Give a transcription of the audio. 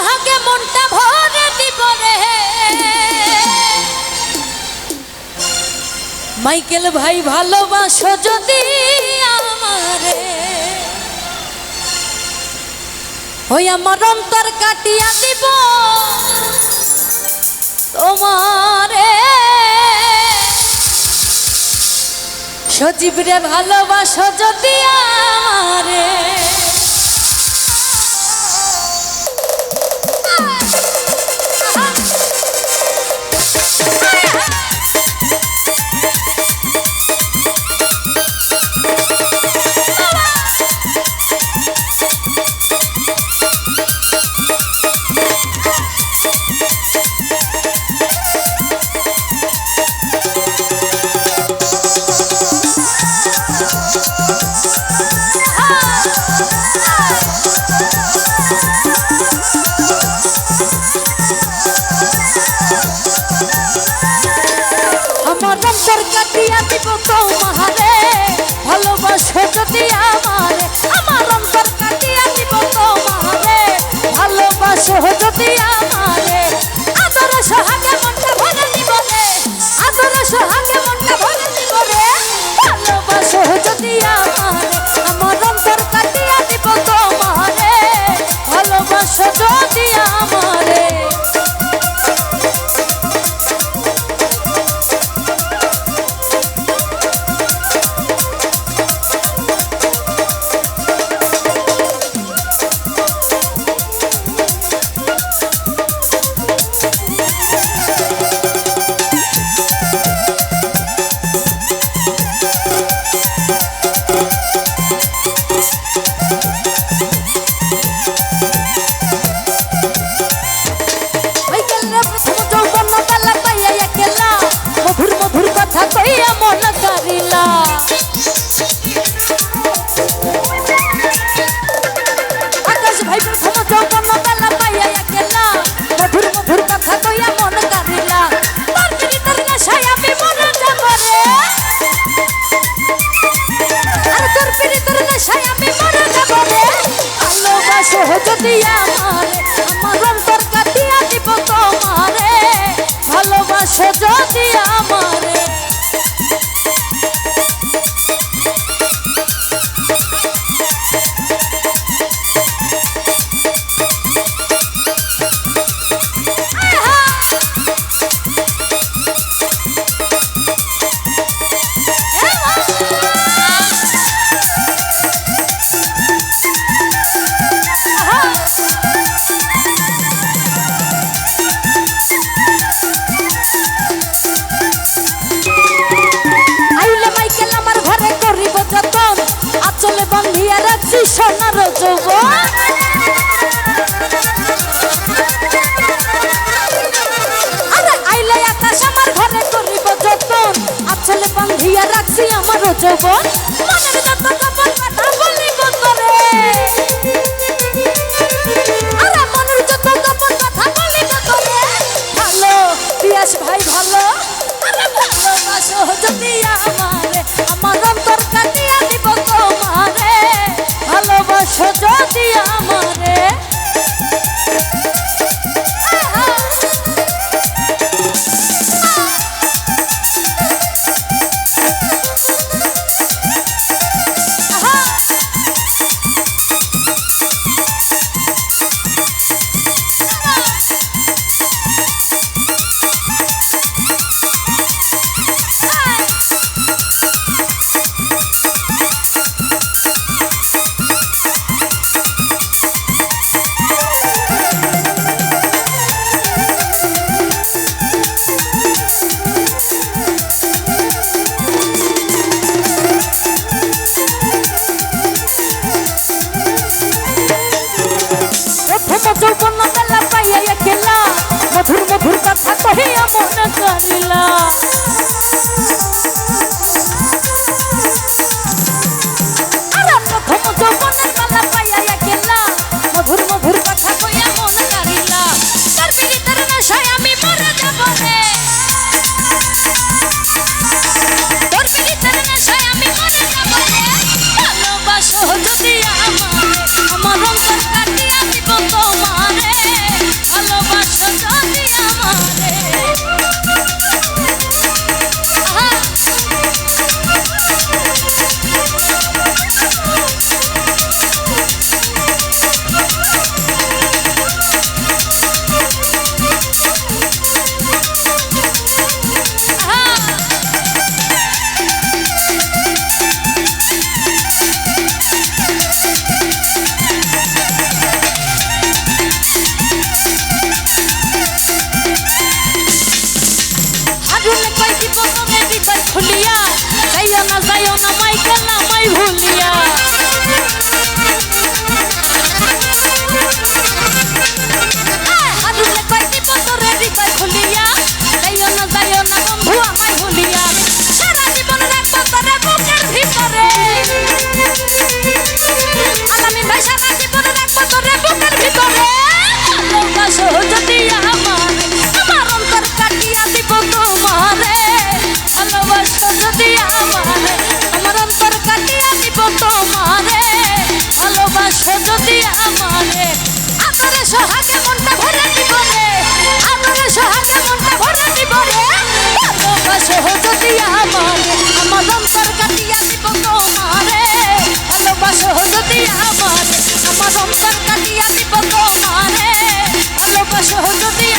সোহাগে মনটা ভরে দিব রে। মাইকেল ভাই, ভালোবাসো যদি আমারে। ওই আমার অন্তর কাটিয়া দিব তোমারে। সজীব রে ভালোবাসো যদি আমারে। কাটিয়া দিব তো বাঁধিয়া রাখছি সোনার যৌব আইলে আকাশ আমার ঘরে করিব যতন। আচলে রাখছি আমার যৌবন মনের যত যৌবন মেলা পাইয়া একলা মধুর মধুর কথা কহিয়া মন করিলা よ名前 আমার রমজান কাটিয়া দিব তোমারে। ভালোবাসো যদি